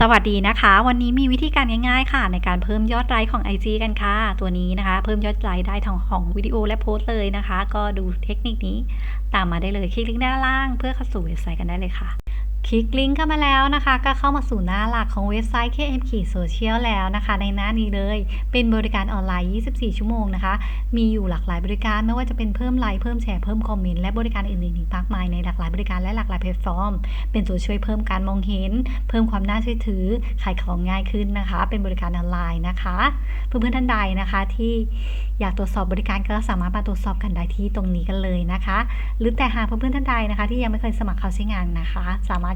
สวัสดีนะคะ วันนี้มีวิธีการง่ายๆค่ะ ในการเพิ่มยอดไลค์ของ IG กันค่ะ ตัวนี้นะคะ เพิ่มยอดไลค์ได้ทั้งของวิดีโอและโพสต์เลยนะคะ ก็ดูเทคนิคนี้ตามมาได้เลยคลิกลิงก์ด้านล่างเพื่อเข้าสู่เว็บไซต์กันได้เลยค่ะ คลิกลิงก์เข้ามาแล้วนะคะ ก็เข้ามาสู่หน้าหลักของเว็บไซต์ KM ขีโซเชียลแล้วนะคะ ในหน้านี้เลย เป็นบริการออนไลน์ 24 ชั่วโมงนะคะ มีอยู่หลากหลายบริการไม่ว่าจะเป็นเพิ่มไลค์เพิ่มแชร์เพิ่มคอมเมนต์และบริการอื่นๆอีกมากมายในหลากหลายบริการและหลากหลายแพลตฟอร์ม เป็นตัวช่วยเพิ่มการมองเห็น เพิ่มความน่าเชื่อถือขายของง่ายขึ้นนะคะ เป็นบริการออนไลน์นะคะ เพื่อนๆท่านใดนะคะที่อยากตรวจสอบบริการก็สามารถมาตรวจสอบกันได้ที่ตรงนี้กันเลยนะคะ หรือแต่หากเพื่อนๆท่านใดนะคะ ที่ยังไม่เคยสมัครเข้าใช้งานนะคะ สามารถ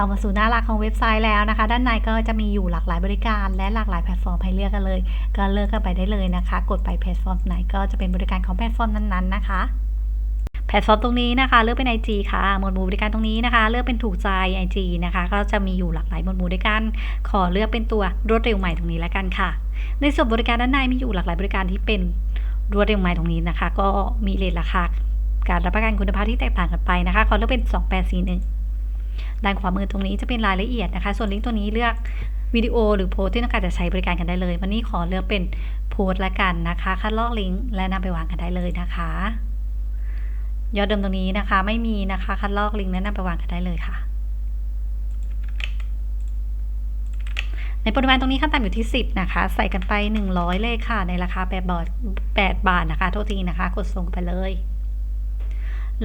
เข้ามาสู่หน้าหลักของเว็บไซต์แล้วนะคะ ด้านในก็จะมีอยู่หลากหลายบริการ และหลากหลายแพลตฟอร์มให้เลือกกันเลย ก็เลือกกันไปได้เลยนะคะ กดไปแพลตฟอร์มไหนก็จะเป็นบริการของแพลตฟอร์มนั้นๆนะคะแพลตฟอร์มตรงนี้นะคะ เลือกเป็น IG ค่ะ หมวดหมู่บริการตรงนี้นะคะ เลือกเป็นถูกใจ IG นะคะ ก็จะมีอยู่หลากหลายหมวดหมู่ด้วยกัน ขอเลือกเป็นตัวรวดเร็วใหม่ตรงนี้แล้วกันค่ะ ในส่วนบริการด้านในมีอยู่หลากหลายบริการที่เป็นรวดเร็วใหม่ตรงนี้นะคะ ก็มีเรทราคาการรับประกันคุณภาพที่แตกต่างกันไปนะคะ ขอเลือกเป็น 2841 ด้านขวามือตรงนี้จะเป็นรายละเอียดนะคะ ส่วนลิงก์ตัวนี้เลือกวิดีโอหรือโพสที่ต้องการจะใช้บริการกันได้เลย วันนี้ขอเลือกเป็นโพสละกันนะคะคัดลอกลิงก์และนำไปวางกันได้เลยนะคะยอดเดิมตรงนี้นะคะ ไม่มีนะคะคัดลอกลิงก์และนำไปวางกันได้เลยค่ะ ในปริมาณตรงนี้ขั้นต่ำอยู่ที่ 10 นะคะ ใส่กันไป 100 เลยค่ะ ในราคา8บาท8บาทนะคะ โทษทีนะคะ กดส่งไปเลย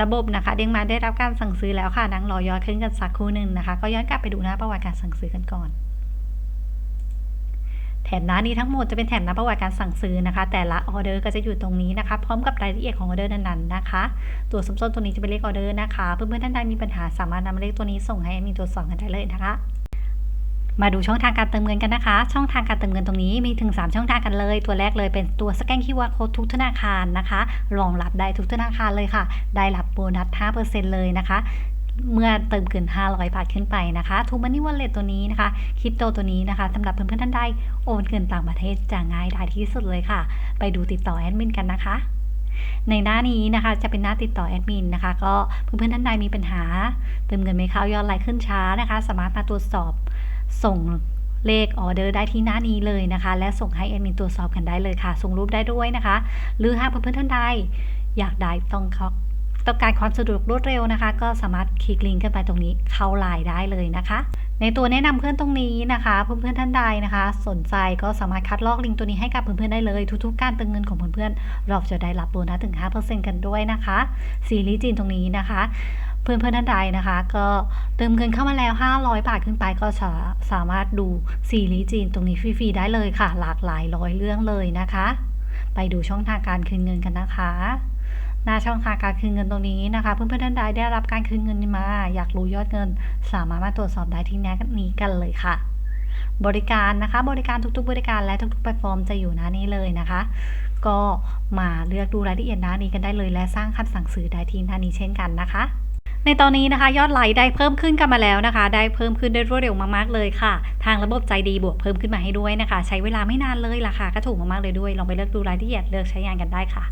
ระบบนะคะ เด้งมาได้รับการสั่งซื้อแล้วค่ะนั่งรอยอนขึ้นกันสักครู่หนึ่งนะคะ ก็ย้อนกลับไปดูหน้าประวัติการสั่งซื้อกันก่อน แถบหน้านี้ทั้งหมดจะเป็นแถบหน้าประวัติการสั่งซื้อนะคะ แต่ละออเดอร์ก็จะอยู่ตรงนี้นะคะ พร้อมกับรายละเอียดของออเดอร์นั้นๆนะคะ ตัวสมส้นตัวนี้จะเป็นเลขออเดอร์นะคะ เพื่อนๆท่านใดมีปัญหาสามารถนำเลขตัวนี้ส่งให้มีตรวจสอบกันได้เลยนะคะ มาดูช่องทางการเติมเงินกันนะคะ ช่องทางการเติมเงินตรงนี้มีถึง 3 ช่องทางกันเลย ตัวแรกเลยเป็นตัวสแกนคิวอาร์โค้ดทุกธนาคารนะคะรองรับได้ทุกธนาคารเลยค่ะ ได้รับโบนัส 5%เลยนะคะ เมื่อเติมเกิน 500 บาทขึ้นไปนะคะทูมันนี่วอลเล็ตตัวนี้นะคะคริปโตตัวนี้นะคะสำหรับเพื่อนๆท่านใดโอนเงินต่างประเทศจะง่ายดายที่สุดเลยค่ะ ไปดูติดต่อแอดมินกันนะคะในหน้านี้นะคะจะเป็นหน้าติดต่อแอดมินนะคะ ก็เพื่อนๆท่านใดมีปัญหา เติมเงินไม่เข้ายอดไลน์ขึ้นช้านะคะ สามารถมาตรวจสอบ ส่งเลขออเดอร์ได้ที่หน้านี้เลยนะคะ และส่งให้แอดมินตรวจสอบกันได้เลยค่ะ ส่งรูปได้ด้วยนะคะ หรือหากเพื่อนๆท่านใดอยากได้ต้องเขาต้องการความสะดวกรวดเร็วนะคะ ก็สามารถคลิกลิงก์กันไปตรงนี้เข้าไลน์ได้เลยนะคะ ในตัวแนะนำเพื่อนตรงนี้นะคะเพื่อนๆท่านใดนะคะ สนใจก็สามารถคัดลอกลิงก์ตัวนี้ให้กับเพื่อนๆได้เลยทุกๆ การเติมเงินของเพื่อนๆเราจะได้รับโบนัสถึง 5%กันด้วยนะคะซีรีส์จีนตรงนี้นะคะ เพื่อนๆท่านใดนะคะ ก็เติมเงินเข้ามาแล้ว 500 บาทขึ้นไปก็สาสามารถดูซีรีส์จีนตรงนี้ฟรีๆได้เลยค่ะ หลากหลายร้อยเรื่องเลยนะคะ ไปดูช่องทางการคืนเงินกันนะคะหน้าช่องทางการคืนเงินตรงนี้นะคะ เพื่อนๆท่านใดได้รับการคืนเงินมา อยากรู้ยอดเงิน สามารถมาตรวจสอบได้ที่หน้านี้กันเลยค่ะ บริการนะคะ บริการทุกๆ บริการและทุกๆแพลตฟอร์มจะอยู่หน้านี้เลยนะคะ ก็มาเลือกดูรายละเอียดหน้านี้กันได้เลย และสร้างคำสั่งซื้อได้ที่หน้านี้เช่นกันนะคะ ในตอนนี้นะคะ ยอดไลค์ได้เพิ่มขึ้นกันมาแล้วนะคะ ได้เพิ่มขึ้นได้รวดเร็วมากๆเลยค่ะ ทางระบบใจดีบวกเพิ่มขึ้นมาให้ด้วยนะคะ ใช้เวลาไม่นานเลยราคาก็ถูกมากๆเลยด้วย ลองไปเลือกดูรายละเอียดเลือกใช้งานกันได้ค่ะ